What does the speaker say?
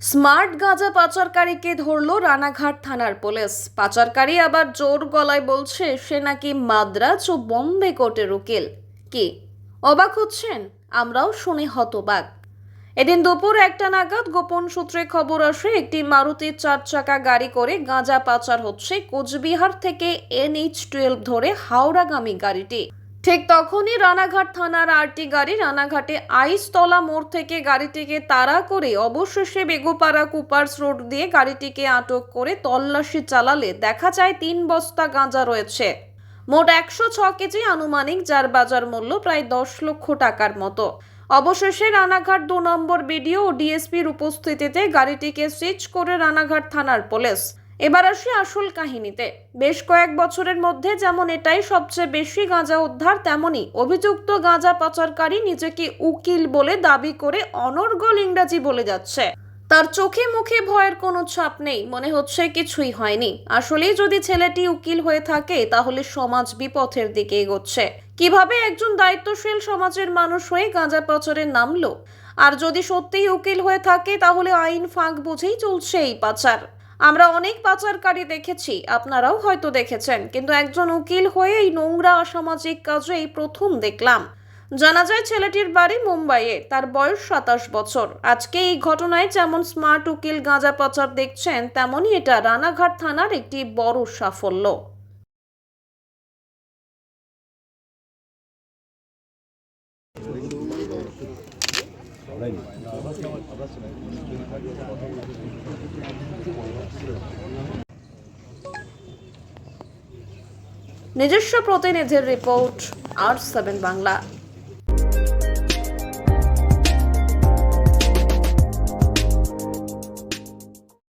Smart গাঁজা পাচারকারীকে ধরল রানাঘাট থানার পুলিশ। পাচারকারী আবার জোর গলায় বলছে, সে নাকি মাদ্রাজ ও বম্বে কোর্টের উকিল। কি? অবাক হচ্ছেন? আমরাও শুনে হতবাক। এদিন দুপুর একটা নাগাদ গোপন সূত্রে খবর আসে, একটি মারুতির চার চাকা গাড়ি করে গাঁজা পাচার হচ্ছে কোচবিহার থেকে এনএইচ টুয়েলভ ধরে হাওড়াগামী গাড়িটি। ঠিক তখনই রানাঘাট থানার আরটি গাড়ি রানাঘাটে আইসতলা মোড় থেকে গাড়িটিকে তাড়া করে অবশেষে বেগুপাড়া কুপার্স রোড দিয়ে গাড়িটিকে আটক করে তল্লাশি চালালে দেখা যায় তিন বস্তা গাঁজা রয়েছে। মোট একশো ছ কেজি আনুমানিক যার বাজার মূল্য প্রায় দশ লক্ষ টাকার মতো। অবশেষে রানাঘাট দু নম্বর বিডিও ও ডিএসপির উপস্থিতিতে গাড়িটিকে সিজ করে রানাঘাট থানার পুলিশ এবার আসি আসল কাহিনীতে। বেশ কয়েক বছরের মধ্যে যেমন এটাই সবচেয়ে বেশি গাঁজা উদ্ধার, তেমনই অভিযুক্ত গাঁজা পাচারকারী নিজেকে উকিল বলে দাবি করে অনর্গল ইংরাজি বলে যাচ্ছে। তার চোখে মুখে ভয়ের কোনো ছাপ নেই, মনে হচ্ছে কিছুই হয়নি। আসলেই যদি ছেলেটি উকিল হয়ে থাকে, তাহলে সমাজ বিপথের দিকে এগোচ্ছে। কীভাবে একজন দায়িত্বশীল সমাজের মানুষ হয়ে গাঁজা পাচারে নামলো? আর যদি সত্যিই উকিল হয়ে থাকে, তাহলে আইন ফাঁক বুঝেই চলছে এই পাচার। আমরা অনেক পাচারকারী দেখেছি, আপনারাও হয়তো দেখেছেন। কিন্তু একজন উকিল হয়ে এই নোংরা অসামাজিক কাজে এই প্রথম দেখলাম। জানা যায় ছেলেটির বাড়ি মুম্বাইয়ে, তার বয়স সাতাশ বছর। আজকে এই ঘটনায় যেমন স্মার্ট উকিল গাঁজা পাচার দেখছেন তেমনই এটা রানাঘাট থানার একটি বড় সাফল্য। নিজস্ব প্রতিনিধির রিপোর্ট আর সেভেন বাংলা।